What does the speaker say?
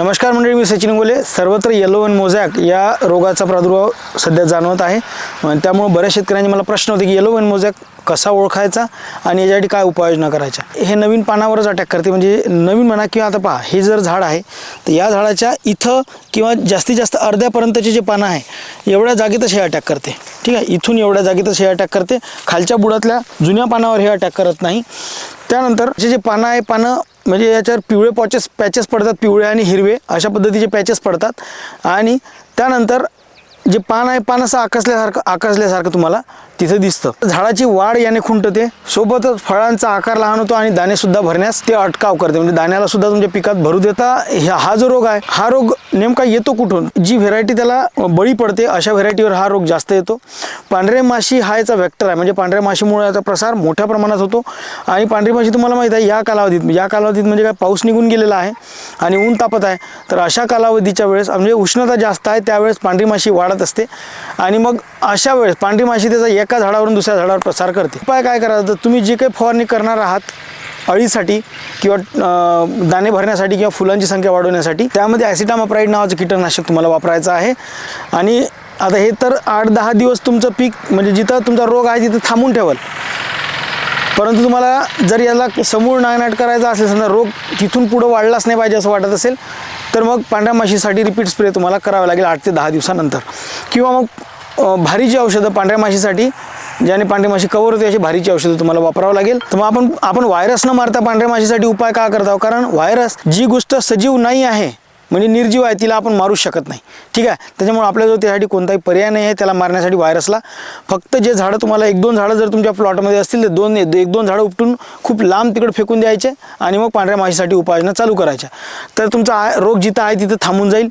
नमस्कार मंडळी मी सचिन गोले सर्वत्र येलो वन मोझॅक या रोगाचा प्रादुर्भाव सध्या जाणवत आहे. अन् त्यामुळे बऱ्याच शेतकऱ्यांचे मला प्रश्न होते की येलो वन मोझॅक कसा ओळखायचा आणि याच्यासाठी काय उपाययोजना करायच्या? हे नवीन पानावरच अटॅक करते. म्हणजे नवीन म्हणा किंवा आता पहा हे जर झाड आहे तर या झाडाच्या इथं किंवा जास्तीत जास्त अर्ध्यापर्यंतचे जे पानं आहे एवढ्या जागेतच हे अटॅक करते. ठीक आहे? इथून एवढ्या जागेतच हे अटॅक करते. खालच्या बुडातल्या जुन्या पानावर हे अटॅक करत नाही. त्यानंतर जे जे पानं आहे पानं म्हणजे याच्यावर पिवळे पॉचेस पॅचेस पडतात पिवळे आणि हिरवे अशा पद्धतीचे पॅचेस पडतात. आणि त्यानंतर जे पान आहे पान असं आकसल्यासारखं आकसल्यासारखं तुम्हाला तिथे दिसतं. झाडाची वाढ याने खुंटते. सोबतच फळांचा आकार लहान होतो आणि दाणेसुद्धा भरण्यास ते अटकाव करते. म्हणजे दाण्याला सुद्धा तुमच्या पिकात भरू देता ह्या- हा जो रोग आहे हा रोग नेमका येतो कुठून? जी व्हेरायटी त्याला बळी पडते अशा व्हेरायटीवर हा रोग जास्त येतो. पांढरे माशी हा याचा व्हॅक्टर आहे. म्हणजे पांढऱ्या माशीमुळे याचा प्रसार मोठ्या प्रमाणात होतो. आणि पांढरी माशी तुम्हाला माहीत आहे या कालावधीत या कालावधीत म्हणजे काय पाऊस निघून गेलेला आहे आणि ऊन तापत आहे. तर अशा कालावधीच्या वेळेस म्हणजे उष्णता जास्त आहे त्यावेळेस पांढरी माशी वाढत असते. आणि मग अशा वेळेस पांढरी माशी त्याचा एका झाडावरून दुसऱ्या झाडावर प्रसार करते. उपाय काय करायचं? तर तुम्ही जे काही फवारणी करणार आहात अळीसाठी किंवा दाणे भरण्यासाठी किंवा फुलांची संख्या वाढवण्यासाठी त्यामध्ये ॲसिटामाप्राईड नावाचं कीटकनाशक तुम्हाला वापरायचं आहे. आणि आता हे तर आठ दहा दिवस तुमचं पीक म्हणजे जिथं तुमचा रोग आहे तिथं थांबून ठेवाल. परंतु तुम्हाला जर याला समूळ नायनाट करायचा असेल समजा रोग तिथून पुढं वाढलाच नाही पाहिजे असं वाटत असेल तर मग पांढऱ्या माशीसाठी रिपीट स्प्रे तुम्हाला करावं लागेल आठ ते दहा दिवसानंतर. किंवा मग भारीची औषधं पांढऱ्या माशीसाठी ज्याने पांढरी माशी कवर होते अशी भारीची औषधं तुम्हाला वापरावं लागेल. तर मग आपण आपण व्हायरस न मारता पांढऱ्या माशीसाठी उपाय का करत आहोत? कारण व्हायरस जी गोष्ट सजीव नाही आहे म्हणजे निर्जीव आहे तिला आपण मारू शकत नाही. ठीक आहे? त्याच्यामुळे आपल्याजवळ त्यासाठी कोणताही पर्याय नाही आहे त्याला मारण्यासाठी व्हायरसला फक्त जे झाडं तुम्हाला एक दोन झाडं जर तुमच्या प्लॉटमध्ये असतील तर दोन एक दोन झाडं उपटून खूप लांब तिकडे फेकून द्यायचे आणि मग पांढऱ्या माशीसाठी उपाययोजना चालू करायच्या. तर तुमचा रोग जिथं आहे तिथं थांबून जाईल.